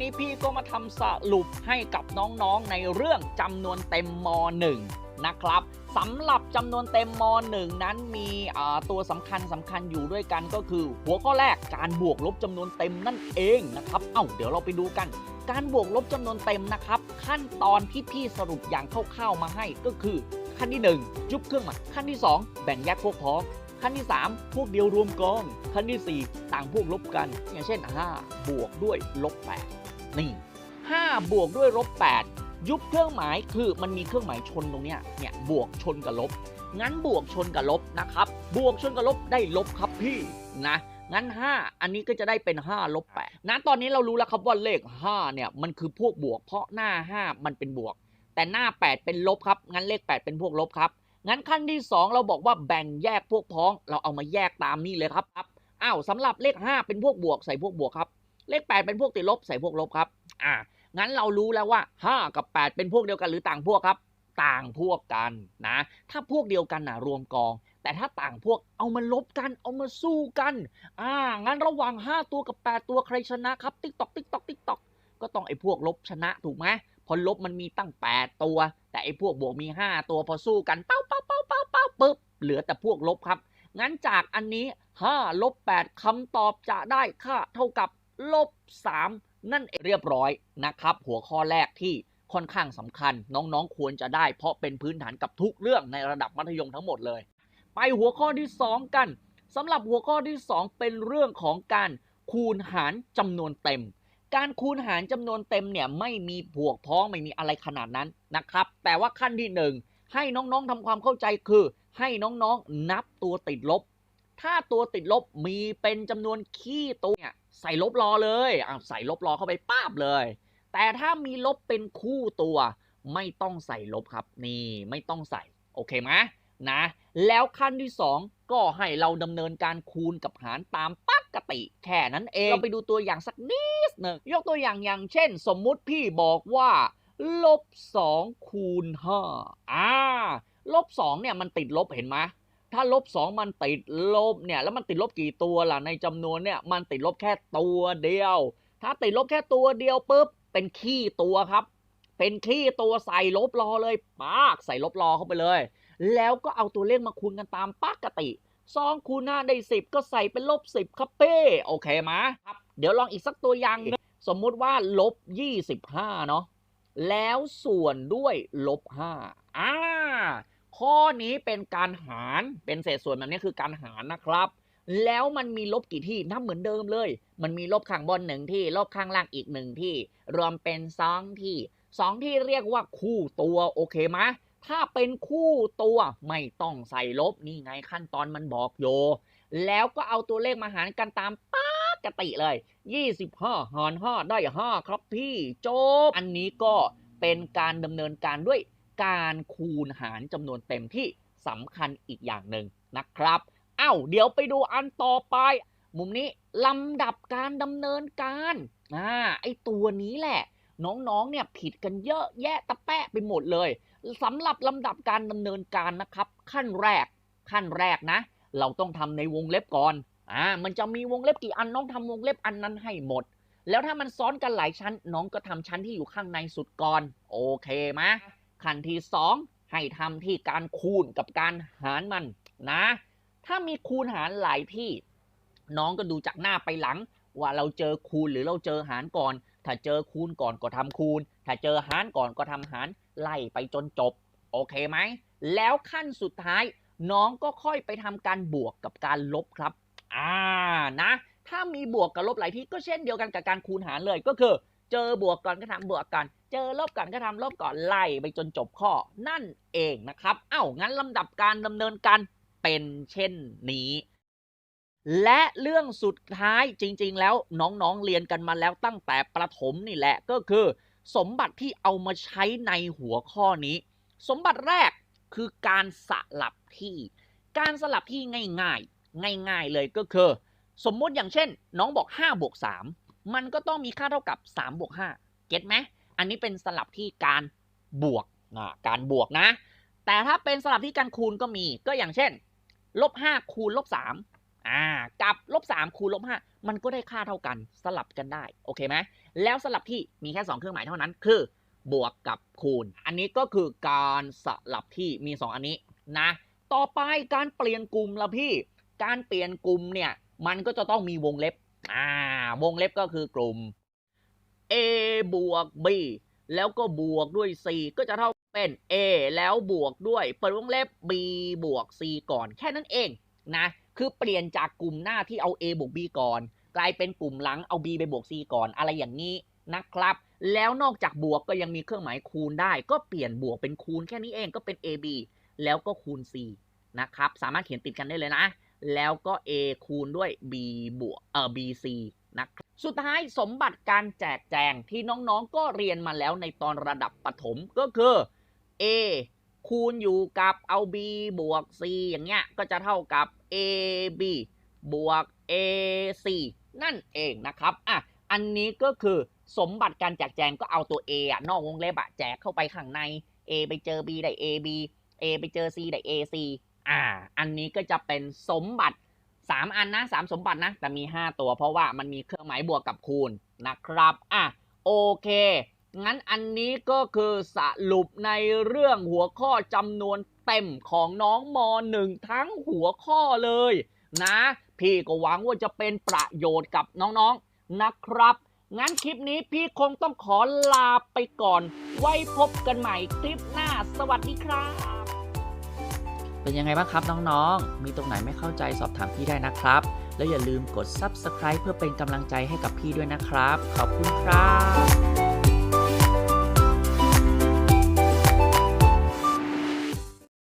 นี้พี่ก็มาทำสรุปให้กับน้องๆในเรื่องจำนวนเต็มม .1 นะครับสำหรับจำนวนเต็มม .1 นั้นมีตัวสำคัญสำคัญอยู่ด้วยกันก็คือ หัวข้อแรกการบวกลบจำนวนเต็มนั่นเองนะครับ เอ้าเดี๋ยวเราไปดูกัน การบวกลบจำนวนเต็มนะครับ ขั้นตอนที่พี่สรุปอย่างคร่าวๆมาให้ก็คือ ขั้นที่ 1 ยุบเครื่องหมายขั้นที่ 2 แบ่งแยกพวกพ้องขั้นที่ 3 พวกเดียวรวมกอง ขั้นทีสี่4 ต่างพวกลบกัน อย่างเช่น 5 บวกด้วยลบ8 นี่5บวกด้วยลบ8ยุบเครื่องหมายคือมันมีเครื่องหมายชนตรงเนี้ยเนี่ยบวกชนกับลบ งั้นบวกชนกับลบนะครับ บวกชนกับลบได้ลบครับพี่นะงั้น 5 อันนี้ก็จะได้เป็น5ลบ8นะตอนนี้เรารู้แล้วครับว่าเลข 5 เนี่ยมันคือพวกบวก เพราะหน้า 5 มันเป็นบวก แต่หน้า 8 เป็นลบครับ งั้นเลข 8 เป็นพวกลบครับ งั้นขั้นที่ 2 เราบอกว่าแบ่งแยกพวกพ้อง เราเอามาแยกตามนี่เลยครับครับอ้าวสำหรับเลข 5 เป็นพวกบวกใส่พวกบวกครับ เลข 8 เป็นพวกติดลบใส่พวกลบครับ อ่า งั้นเรารู้แล้วว่า 5 กับ 8 เป็นพวกเดียวกันหรือต่างพวกครับ ต่างพวกกันนะ ถ้าพวกเดียวกันนะรวมกอง แต่ถ้าต่างพวกเอามาลบกัน เอามาสู้กัน อ่า งั้นระหว่าง 5 ตัวกับ 8 ตัวใครชนะครับ ติ๊กตอก ติ๊กตอก ติ๊กตอก ก็ต้องไอ้พวกลบชนะถูกไหมพอลบมันมีตั้ง 8 ตัว แต่ไอ้พวกบวกมี 5 ตัวพอสู้กัน เป้าเป้าเป้าเป้าเป้าปึ๊บ เหลือแต่พวกลบครับ งั้นจากอันนี้5ลบ8คำตอบจะได้ค่าเท่ากับ ลบ 3 นั่นเองเรียบร้อยนะครับ หัวข้อแรกที่ค่อนข้างสำคัญน้องๆควรจะได้ เพราะเป็นพื้นฐานกับทุกเรื่องในระดับมัธยมทั้งหมดเลย ไปหัวข้อที่ 2 กันสำหรับหัวข้อที่ 2 เป็นเรื่องของการคูณหารจำนวนเต็ม การคูณหารจำนวนเต็มเนี่ยไม่มีบวกพ้องไม่มีอะไรขนาดนั้นนะครับ แต่ว่าขั้นที่หนึ่งให้น้องๆทำความเข้าใจคือ ให้น้องๆนับตัวติดลบ ถ้าตัวติดลบมีเป็นจำนวนขี้ตัวเนี่ย ใส่ลบรอเลยอะใส่ลบรอเข้าไปป้าบเลย แต่ถ้ามีลบเป็นคู่ตัว ไม่ต้องใส่ลบครับ นี่ไม่ต้องใส่ โอเคไหมนะ แล้วขั้นที่ 2 ก็ให้เราดำเนินการคูณกับหารตามปกติแค่นั้นเอง เราไปดูตัวอย่างสักนิดหนึ่งยกตัวอย่างอย่างเช่น สมมุติพี่บอกว่าลบ2คูณ5อ่าลบ2เนี่ยมันติดลบเห็นไหม ถ้าลบ2มันติดลบเนี่ยแล้วมันติดลบกี่ตัวล่ะในจำนวนเนี่ยมันติดลบแค่ตัวเดียว ถ้าติดลบแค่ตัวเดียวปุ๊บเป็นขี้ตัวครับ เป็นขี้ตัวใส่ลบรอเลยปากใส่ลบรอเข้าไปเลย แล้วก็เอาตัวเลขมาคูณกันตามปกติ2คูณ5ได้10ก็ใส่เป็นลบ10ครับเป้โอเคไหมครับเดี๋ยวลองอีกสักตัวอย่างหนึงสมมุติว่าลบ25เนาะแล้วส่วนด้วยลบ5อ่า ข้อนี้เป็นการหารเป็นเศษส่วนแบบนี้คือการหารนะครับ แล้วมันมีลบกี่ที่นับเหมือนเดิมเลย มันมีลบข้างบนหนึ่งที่ ลบข้างล่างอีกหนึ่งที่ รวมเป็นสองที่สองที่เรียกว่าคู่ตัวโอเคไหมถ้าเป็นคู่ตัวไม่ต้องใส่ลบนี่ไงขั้นตอนมันบอกโย แล้วก็เอาตัวเลขมาหารกันตามปกติเลย 25 หาร 5 ได้ 5 ครับพี่จบ อันนี้ก็เป็นการดำเนินการด้วย การคูณหารจำนวนเต็มที่สำคัญอีกอย่างหนึ่งนะครับเอ้าเดี๋ยวไปดูอันต่อไป มุมนี้ลำดับการดำเนินการอ่าไอตัวนี้แหละ น้องๆเนี่ยผิดกันเยอะแยะตะแปะไปหมดเลยสำหรับลำดับการดำเนินการนะครับ ขั้นแรกขั้นแรกนะ เราต้องทำในวงเล็บก่อนอ่ามันจะมีวงเล็บกี่อันน้องทำวงเล็บอันนั้นให้หมด แล้วถ้ามันซ้อนกันหลายชั้น น้องก็ทำชั้นที่อยู่ข้างในสุดก่อน โอเคไหม ขั้นที่สองให้ทำที่การคูณกับการหารมันนะ ถ้ามีคูณหารหลายที่ น้องก็ดูจากหน้าไปหลัง ว่าเราเจอคูณหรือเราเจอหารก่อน ถ้าเจอคูณก่อนก็ทำคูณ ถ้าเจอหารก่อนก็ทำหารไล่ไปจนจบ โอเคไหม แล้วขั้นสุดท้าย น้องก็ค่อยไปทำการบวกกับการลบครับ อ่านะ ถ้ามีบวกกับลบหลายที่ก็เช่นเดียวกันกับการคูณหารเลยก็คือ เจอบวกก่อนก็ทำบวกก่อน จอลบก่อนก็ทำลบก่อนไล่ไปจนจบข้อนั่นเองนะครับ เอ้างั้นลำดับการดำเนินการเป็นเช่นนี้ และเรื่องสุดท้ายจริง ๆ แล้วน้องๆเรียนกันมาแล้วตั้งแต่ประถมนี่แหละก็คือ สมบัติที่เอามาใช้ในหัวข้อนี้ สมบัติแรกคือการสลับที่ การสลับที่ง่ายๆ ง่าย ๆเลยก็คือ สมมุติอย่างเช่น น้องบอก5บวก3มันก็ต้องมีค่าเท่ากับ3บวก5เก็ตไหม อันนี้เป็นสลับที่การบวกอ่าการบวกนะ แต่ถ้าเป็นสลับที่การคูณก็มี ก็อย่างเช่นลบ5คูณลบ3อ่ากับลบ3คูณลบ5มันก็ได้ค่าเท่ากันสลับกันได้ โอเคไหมแล้วสลับที่มีแค่ 2 เครื่องหมายเท่านั้น คือบวกกับคูณ อันนี้ก็คือการสลับที่มี 2 อันนี้นะ ต่อไปการเปลี่ยนกลุ่มละพี่ การเปลี่ยนกลุ่มเนี่ย มันก็จะต้องมีวงเล็บ อ่า วงเล็บก็คือกลุ่ม a บวก b แล้วก็บวกด้วย c ก็จะเท่าเป็น a แล้วบวกด้วยเปิดวงเล็บ b บวก c ก่อนแค่นั้นเองนะคือเปลี่ยนจากกลุ่มหน้าที่เอา a บวก b ก่อน กลายเป็นกลุ่มหลังเอา b ไปบวก c ก่อนอะไรอย่างนี้นะครับ แล้วนอกจากบวกก็ยังมีเครื่องหมายคูณได้ ก็เปลี่ยนบวกเป็นคูณแค่นี้เองก็เป็น ab แล้วก็คูณ c นะครับ สามารถเขียนติดกันได้เลยนะ แล้วก็ a คูณด้วย b บวกเอ่อ bc นะครับ สุดท้ายสมบัติการแจกแจงที่น้องๆก็เรียนมาแล้วในตอนระดับประถมก็คือ a คูณอยู่กับเอา b บวก c อย่างเงี้ยก็จะเท่ากับ ab บวก ac นั่นเองนะครับอะอันนี้ก็คือสมบัติการแจกแจงก็เอาตัว a อะนอกวงเล็บอะแจกเข้าไปข้างใน a ไปเจอ b ได้ ab a ไปเจอ c ได้ ac อ่า อันนี้ก็จะเป็นสมบัติ 3อันนะ3สมบัตินะ แต่มี5ตัวเพราะว่ามันมีเครื่องหมายบวกกับคูณนะครับ อะ โอเค งั้นอันนี้ก็คือสรุปในเรื่องหัวข้อจำนวนเต็มของน้องม .1 ทั้งหัวข้อเลยนะ พี่ก็หวังว่าจะเป็นประโยชน์กับน้องๆนะครับ งั้นคลิปนี้พี่คงต้องขอลาไปก่อน ไว้พบกันใหม่คลิปหน้า สวัสดีครับ เป็นยังไงบ้างครับน้องๆ มีตรงไหนไม่เข้าใจสอบถามพี่ได้นะครับ แล้วอย่าลืมกด Subscribe เพื่อเป็นกำลังใจให้กับพี่ด้วยนะครับ ขอบคุณครับ